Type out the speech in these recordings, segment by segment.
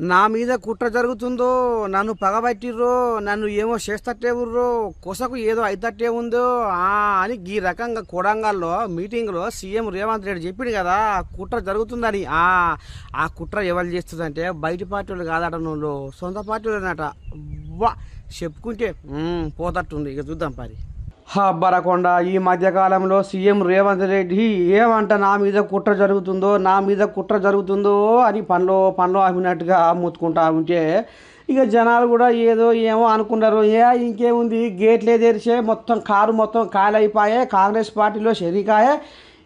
నా మీద కుట్ర జరుగుతుందో నన్ను పగబట్టిర్రో నన్ను ఏమో చేస్తట్టేవుర్రో కొసకు ఏదో అయితట్టే ఉందో అని ఈ రకంగా కొడంగల్లో మీటింగ్లో సీఎం రేవంత్ రెడ్డి చెప్పిండు కదా కుట్ర జరుగుతుందని. ఆ కుట్ర ఎవరు చేస్తుందంటే బయట పార్టీ వాళ్ళు కాదట నువ్వు సొంత పార్టీ అనట వా చెప్పుకుంటే పోతట్టుంది. ఇక చూద్దాం పరి. బరకొండ ఈ మధ్యకాలంలో సీఎం రేవంత్ రెడ్డి ఏమంట నా మీద కుట్ర జరుగుతుందో నా మీద కుట్ర జరుగుతుందో అని పనిలో పనిలో ఆపినట్టుగా ముత్తుకుంటా ఉంటే ఇక జనాలు కూడా ఏదో ఏమో అనుకున్నారు ఏ ఇంకేముంది? గేట్లే తెరిచే మొత్తం కారు మొత్తం కాలైపోయే కాంగ్రెస్ పార్టీలో షరీకాయే.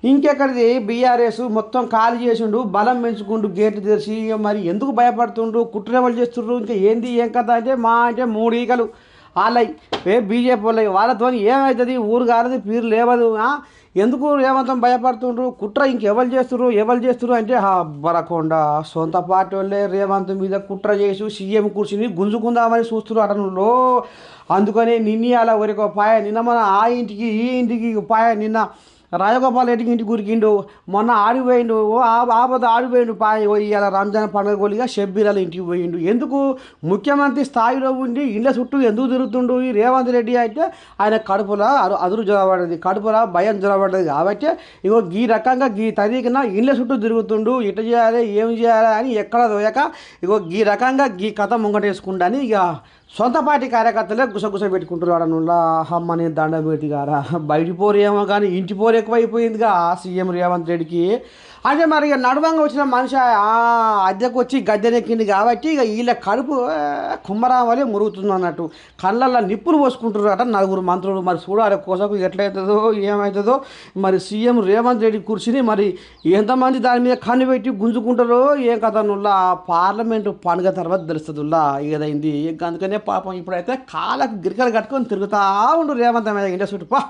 ఇంకెక్కడిది? బీఆర్ఎస్ మొత్తం ఖాళీ చేసిండు బలం పెంచుకుండు గేట్లు తెరిచి మరి ఎందుకు భయపడుతుండు కుట్రెవలు చేస్తుండ్రు? ఇంకా ఏంది? ఏం కథ? అంటే మా అంటే మూడు ఈకలు వాళ్ళై ఏ బీజేపీ వాళ్ళవి వాళ్ళతో ఏమవుతుంది ఊరు కాలది పీరు లేవదు ఎందుకు రేవంతం భయపడుతుండ్రు? కుట్ర ఇంకెవరు చేస్తుర్రు? ఎవరు చేస్తుర్రు అంటే హా, బరకొండ సొంత పార్టీ వాళ్ళే రేవంత్ మీద కుట్ర చేసి సీఎం కూర్చుని గుంజుకుందామని చూస్తున్నారు అటనులో అందుకని నిన్న అలా ఒరికో పాయ నిన్న మన ఆ ఇంటికి ఈ ఇంటికి పాయ నిన్న రాజగోపాల్ రెడ్డికి ఇంటికి గురికిండు మొన్న ఆడిపోయిండు. ఓ ఆపద ఆడిపోయిండు పాయ. ఇవాళ రంజాన్ పండుగ గోలిగా షబ్బీరాల ఇంటికి పోయిండు. ఎందుకు? ముఖ్యమంత్రి స్థాయిలో ఉండి ఇండ్ల చుట్టూ ఎందుకు తిరుగుతుండు? ఈ రేవంత్ రెడ్డి అయితే ఆయన కడుపులో అదురు జ్వరపడ్డది కడుపులో భయం జ్వరపడ్డది కాబట్టి ఇగో ఈ రకంగా గీ తరీకిన ఇండ్ల చుట్టూ తిరుగుతుండు. ఇట చేయాలి ఏం చేయాలి అని ఎక్కడ దోయక ఇగో ఈ రకంగా గీ కథ ముంగటేసుకుంటాని ఇక సొంత పార్టీ కార్యకర్తలే గుసగుస పెట్టుకుంటున్నారు అడనుల్లా అమ్మని దండ పెట్టి గారా. బయటి పోరేమో కానీ ఇంటి పోరే ఎక్కువైపోయిందిగా సీఎం రేవంత్ రెడ్డికి. అంటే మరి ఇక నడువంగా వచ్చిన మనిషి ఆ అద్దెకు వచ్చి గద్దెనెక్కింది కాబట్టి ఇక వీళ్ళ కడుపు కుమ్మరావలి మురుగుతుంది అన్నట్టు. కళ్ళల్లో నిప్పులు పోసుకుంటున్నారు అట నలుగురు మంత్రులు. మరి చూడాలి కోసకు ఎట్లయితుందో ఏమవుతుందో మరి సీఎం రేవంత్ రెడ్డి కూర్చుని మరి ఎంతమంది దాని మీద కన్ను పెట్టి గుంజుకుంటారో ఏం కథ నుల్లా. పార్లమెంటు పండుగ తర్వాత తెలుస్తుందిల్లా. ఏదైంది? అందుకనే పాపం ఇప్పుడైతే కాళ్ళకు గిరికలు కట్టుకొని తిరుగుతూ ఉండు రేవంత్ మీద ఇండియా పా!